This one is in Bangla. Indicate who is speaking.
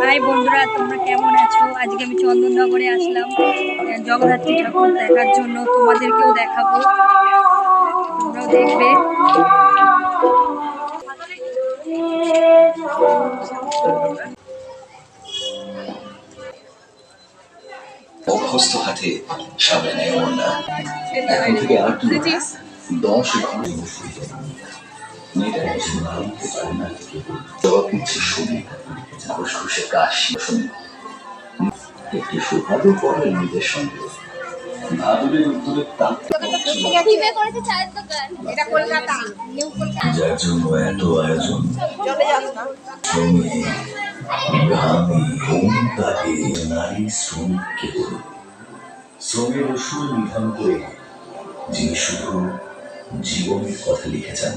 Speaker 1: হাই বন্ধুরা তোমরা কেমন আছো? আজকে আমি চন্দননগরে আসলাম জগদ্ধাত্রী ঠাকুর দেখার জন্য। তোমাদেরকেও দেখাবো। তোমরাও দেখবে।
Speaker 2: অভ্যস্ত হাতে সামনে নেয় না এখন থেকে আর দূরে দশ ঘণ্টা পারে না। জবাব শুনি। ফুসফুসে কাশি শুনি একটি সুভাবে পড়ে নিজের সঙ্গে। ভাদুরের উত্তরে যার জন্য এত আয়োজন। শ্রমে ঘামে তাকে নারী শ্রমের ওষুধ নিধন করে যিনি শুধু জীবনের কথা লিখেছেন।